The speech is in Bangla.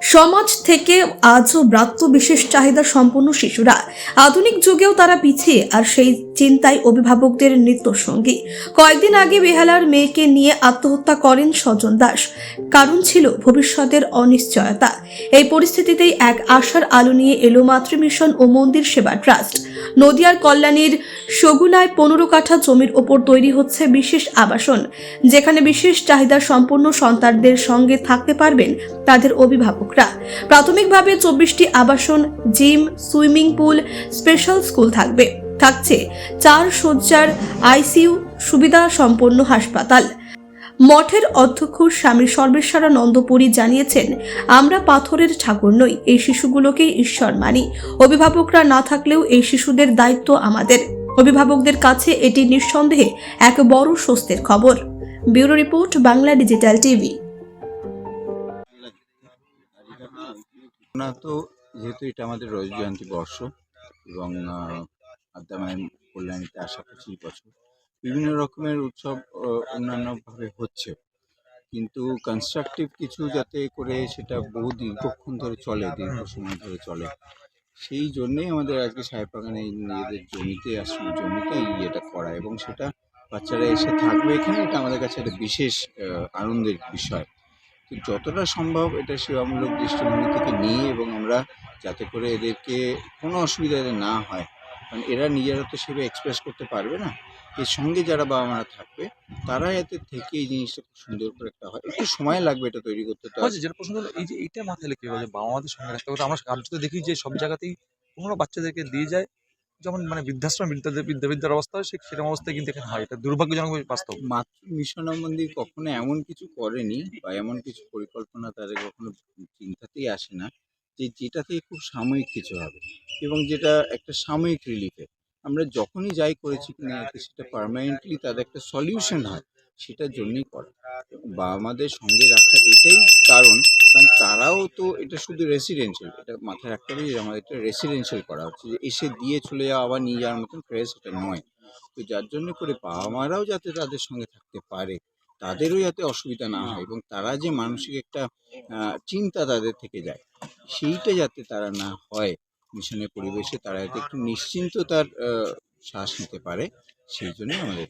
সমাজ থেকে আজও ব্রাত্য বিশেষ চাহিদা সম্পন্ন শিশুরা। আধুনিক যুগেও তারা পিছিয়ে আর সেই চিন্তায় অভিভাবকদের নিত্য সঙ্গী কয়েকদিন আগে বেহালার মেয়েকে নিয়ে আত্মহত্যা করেন স্বজন দাস। কারণ ছিল ভবিষ্যতের অনিশ্চয়তা। এই পরিস্থিতিতেই এক আশার আলো নিয়ে এলো মাতৃমিশন ও মন্দির সেবা ট্রাস্ট। নদিয়ার কল্যাণীর সগুনায় পনেরো কাঠা জমির ওপর তৈরি হচ্ছে বিশেষ আবাসন। যেখানে বিশেষ চাহিদা সম্পন্ন সন্তানদের সঙ্গে থাকতে পারবেন তাদের অভিভাবকরা প্রাথমিকভাবে চব্বিশটি আবাসন, gym, swimming pool, special school থাকবে। থাকছে চার শয্যার আইসিইউ সুবিধা সম্পন্ন হাসপাতাল। মঠের অধ্যক্ষ স্বামী সর্বেশ্বরা নন্দপুরী জানিয়েছেন, আমরা পাথরের ঠাকুর নই, এই শিশুগুলোকেই ঈশ্বর মানি। অভিভাবকরা না থাকলেও এই শিশুদের দায়িত্ব আমাদের। অভিভাবকদের কাছে এটি নিঃসন্দেহে এক বড় স্বস্তির খবর। Bureau report Bangla digital TV. না, তো যেহেতু এটা আমাদের রোজ জয়ন্তী বর্ষ এবং আদ্যামায় কল্যাণীতে আসা পঁচিশ বছর বিভিন্ন রকমের উৎসব অন্যান্যভাবে হচ্ছে। কিন্তু কনস্ট্রাকটিভ কিছু যাতে করে সেটা বহু দীর্ঘক্ষণ ধরে চলে, দীর্ঘ সময় ধরে চলে, সেই জন্যেই আমাদের আজকে সাহেববাগানে নিজেদের জমিতে আসলে জমিতে ইয়েটা করা এবং সেটা বাচ্চারা এসে থাকবে এখানে, এটা আমাদের কাছে একটা বিশেষ আনন্দের বিষয়। যতটা সম্ভব এটা সেবামূলক দৃষ্টিভঙ্গি থেকে নিয়ে এবং আমরা যাতে করে এদেরকে কোনো অসুবিধা না হয়। কারণ এরা নিজেরা তো সেভাবে এক্সপ্রেস করতে পারবে না। এর সঙ্গে যারা বাবা মারা থাকবে, তারা এতে থেকে এই জিনিসটা খুব সুন্দর করে একটা হয়। একটু সময় লাগবে এটা তৈরি করতে, তো যেটা প্রশ্ন এই যে এইটা মাথায় রেখে বাবা মাদের সঙ্গে রাখতে হবে আমরা কার্যত দেখি যে সব জায়গাতেই কোনো বাচ্চাদেরকে দিয়ে যায় যেমন মানে বৃদ্ধাশ্রম বিদ্যাদের বৃদ্ধার অবস্থা হয় সেরকম অবস্থায় কিন্তু এখানে হয়। এটা দুর্ভাগ্যজনক বাস্তব। মাতৃ মিশনা মন্দির কখনো এমন কিছু করেনি বা এমন কিছু পরিকল্পনা তাদের কখনো চিন্তাতেই আসে না যে যেটাতে খুব সাময়িক কিছু হবে এবং যেটা একটা সাময়িক রিলিফে আমরা যখনই যাই করেছি কিনা সেটা পার্মানেন্টলি তাদের একটা সলিউশন হয়, সেটার জন্যই করা। বা আমাদের সঙ্গে রাখার এটাই কারণ কারণ তারাও তো এটা শুধু রেসিডেন্সিয়াল এটা মাথায় রাখতে হবে যে আমাদের এটা রেসিডেন্সিয়াল করা হচ্ছে, যে এসে দিয়ে চলে যাওয়া, আবার নিয়ে যাওয়ার মতন ফ্রেশ এটা নয়। তো যার জন্য করে বাবা মারাও যাতে তাদের সঙ্গে থাকতে পারে, তাদেরও যাতে অসুবিধা না হয় এবং তারা যে মানসিক একটা চিন্তা তাদের থেকে যায়, সেইটা যাতে তারা না হয় মিশনের পরিবেশে তারা একটু নিশ্চিন্ত তার শ্বাস নিতে পারে সেই জন্য আমাদের।